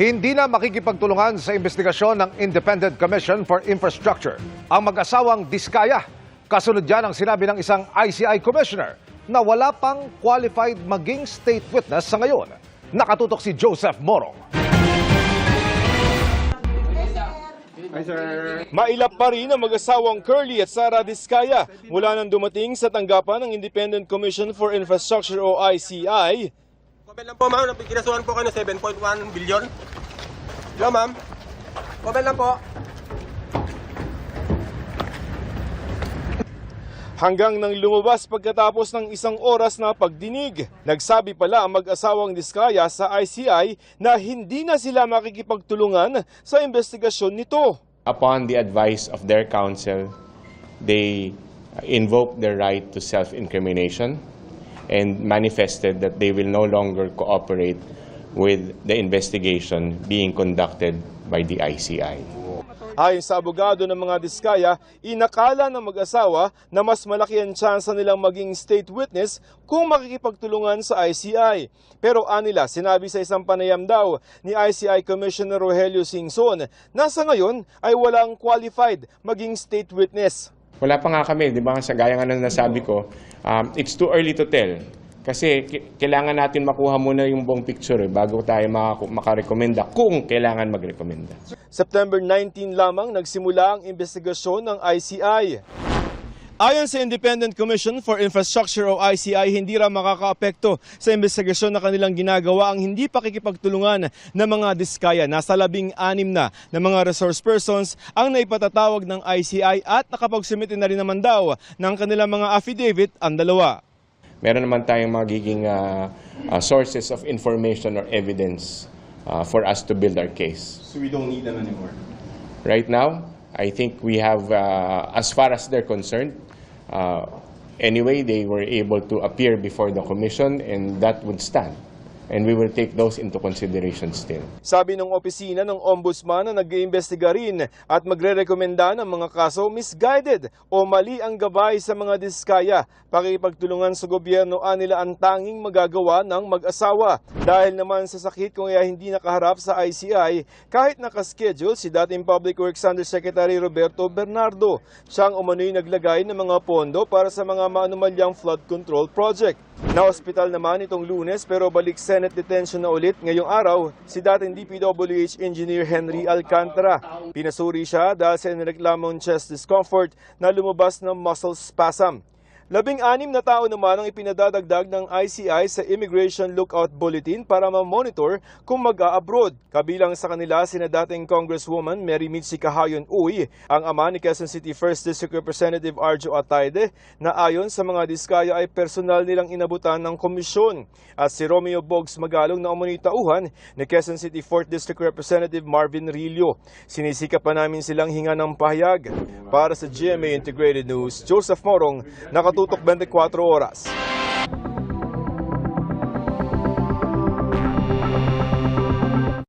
Hindi na makikipagtulungan sa investigasyon ng Independent Commission for Infrastructure ang mag-asawang Diskaya. Kasunod yan ang sinabi ng isang ICI commissioner na wala pang qualified maging state witness sa ngayon. Nakatutok si Joseph Morong. Mailap pa rin ang mag-asawang Curly at Sara Diskaya mula nang dumating sa tanggapan ng Independent Commission for Infrastructure o ICI. Comment lang po ma'am, pinasuhan po kayo ng 7.1 billion. Hello ma'am. Comment lang po. Hanggang nang lumabas pagkatapos ng isang oras na pagdinig. Nagsabi pala ang mag-asawang Diskaya sa ICI na hindi na sila makikipagtulungan sa investigasyon nito. upon the advice of their counsel, they invoked their right to self-incrimination and manifested that they will no longer cooperate with the investigation being conducted by the ICI. Ayon sa abogado ng mga Diskaya, inakala ng mag-asawa na mas malaki ang tsansa nilang maging state witness kung makikipagtulungan sa ICI. Pero anila, sinabi sa isang panayam daw ni ICI Commissioner Rogelio Singson na sa ngayon ay walang qualified maging state witness. Wala pa nga kami, di ba? Sa gaya nga ng nasabi ko, um, it's too early to tell. Kasi kailangan natin makuha muna yung buong picture eh, bago tayo maka- makarekomenda kung kailangan magrekomenda. September 19 lamang nagsimula ang investigasyon ng ICI. Ayon sa Independent Commission for Infrastructure o ICI, hindi raw makakaapekto sa investigasyon na kanilang ginagawa ang hindi pakikipagtulungan ng mga diskaya. Nasa labing anim na na mga resource persons ang naipatatawag ng ICI at nakapagsumite na rin naman daw ng kanilang mga affidavit ang dalawa. Meron naman tayong magiging uh, uh, sources of information or evidence uh, for us to build our case. So we don't need them anymore. Right now, I think we have, uh, as far as they're concerned, anyway, they were able to appear before the commission and that would stand. And we will take those into consideration still. Sabi ng opisina ng ombudsman na nag-iimbestiga rin at magre-rekomenda ng mga kaso misguided o mali ang gabay sa mga diskaya. Pakipagtulungan sa gobyerno anila ang tanging magagawa ng mag-asawa. Dahil naman sa sakit kung kaya hindi nakaharap sa ICI, kahit nakaschedule si dating Public Works Undersecretary Roberto Bernardo. Siyang umano'y naglagay ng mga pondo para sa mga maanumalyang flood control project. Na-hospital naman itong lunes pero balik Senate detention na ulit ngayong araw si dating DPWH Engineer Henry Alcantara. Pinasuri siya dahil sa inireklamong chest discomfort na lumabas ng muscle spasm. Labing-anim na tao naman ang ipinadadagdag ng ICI sa Immigration Lookout Bulletin para ma-monitor kung mag-a-abroad. Kabilang sa kanila sina dating Congresswoman Mary Mitzi Kahayon Uy, ang ama ni Quezon City 1st District Representative Arjo Atayde na ayon sa mga diskaya ay personal nilang inabutan ng komisyon. At si Romeo Bogs Magalong na umunoy tauhan ni Quezon City 4th District Representative Marvin Rillo. Sinisika pa namin silang hinga ng pahayag. Para sa GMA Integrated News, Joseph Morong, nakatutok 24 oras.